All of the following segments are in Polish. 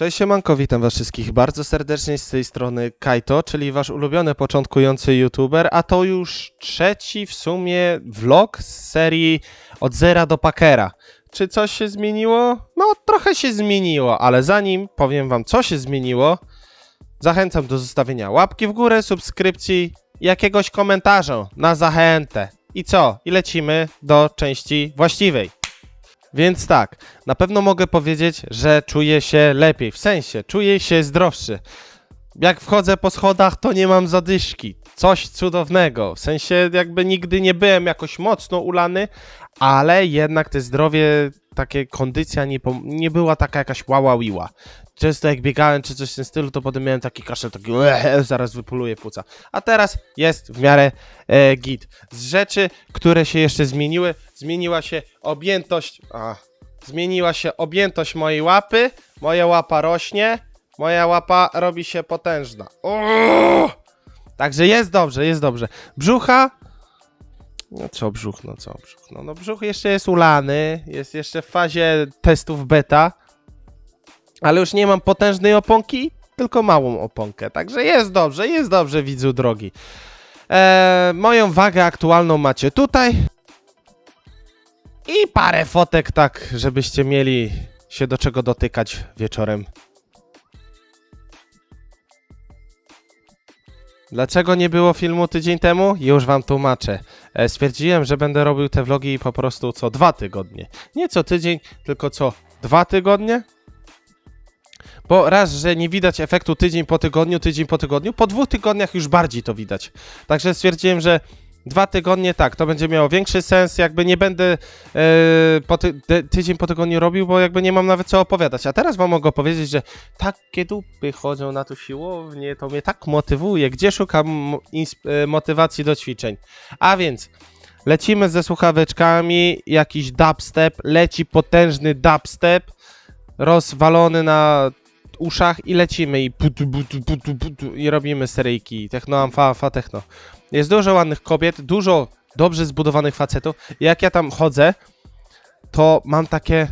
Cześć siemanko, witam was wszystkich bardzo serdecznie z tej strony Kaito, czyli wasz ulubiony początkujący youtuber, a to już trzeci w sumie vlog z serii od zera do pakera. Czy coś się zmieniło? No trochę się zmieniło, ale zanim powiem wam co się zmieniło, zachęcam do zostawienia łapki w górę, subskrypcji jakiegoś komentarza na zachętę. I co? I lecimy do części właściwej. Więc tak, na pewno mogę powiedzieć, że czuję się lepiej, w sensie czuję się zdrowszy. Jak wchodzę po schodach, to nie mam zadyszki. Coś cudownego. W sensie jakby nigdy nie byłem jakoś mocno ulany, ale jednak te zdrowie, takie kondycja nie, nie była taka jakaś łała wiła. Często jak biegałem czy coś w tym stylu, to potem miałem taki kaszel, taki zaraz wypuluję płuca. A teraz jest w miarę e, git. Z rzeczy, które się jeszcze zmieniły, zmieniła się objętość. A, zmieniła się objętość mojej łapy. Moja łapa rośnie. Moja łapa robi się potężna. O! Także jest dobrze, jest dobrze. Brzucha. No co brzuch, no co brzuch. No, no brzuch jeszcze jest ulany. Jest jeszcze w fazie testów beta. Ale już nie mam potężnej oponki, tylko małą oponkę. Także jest dobrze, jest dobrze, widzu drogi. Eee, moją wagę aktualną macie tutaj. I parę fotek, tak, żebyście mieli się do czego dotykać wieczorem. Dlaczego nie było filmu tydzień temu? Już wam tłumaczę. E, stwierdziłem, że będę robił te vlogi po prostu co dwa tygodnie. Nie co tydzień, tylko co dwa tygodnie. Bo raz, że nie widać efektu tydzień po tygodniu, tydzień po tygodniu, po dwóch tygodniach już bardziej to widać. Także stwierdziłem, że dwa tygodnie tak, to będzie miało większy sens, jakby nie będę e, po ty, ty, tydzień po tygodniu robił, bo jakby nie mam nawet co opowiadać. A teraz wam mogę powiedzieć, że takie dupy chodzą na tu siłownię, to mnie tak motywuje. Gdzie szukam e, motywacji do ćwiczeń? A więc lecimy ze słuchaweczkami, jakiś dubstep, leci potężny dubstep, rozwalony na uszach i lecimy i putu, putu, putu, putu, i robimy seryjki techno, amfa, amfa, techno. Jest dużo ładnych kobiet, dużo dobrze zbudowanych facetów. Jak ja tam chodzę, to mam takie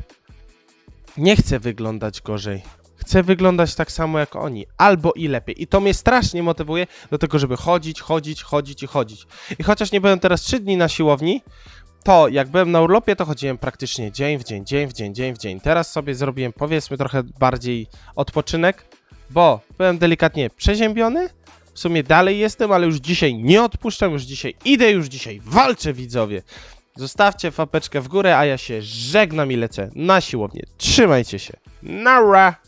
nie chcę wyglądać gorzej. Chcę wyglądać tak samo jak oni, albo i lepiej. I to mnie strasznie motywuje do tego, żeby chodzić, chodzić, chodzić i chodzić. I chociaż nie byłem teraz 3 dni na siłowni, to jak byłem na urlopie, to chodziłem praktycznie dzień w dzień, dzień w dzień, dzień w dzień. Teraz sobie zrobiłem powiedzmy trochę bardziej odpoczynek, bo byłem delikatnie przeziębiony. W sumie dalej jestem, ale już dzisiaj nie odpuszczam, już dzisiaj idę, już dzisiaj walczę, widzowie. Zostawcie fapeczkę w górę, a ja się żegnam i lecę na siłownię. Trzymajcie się. Nara!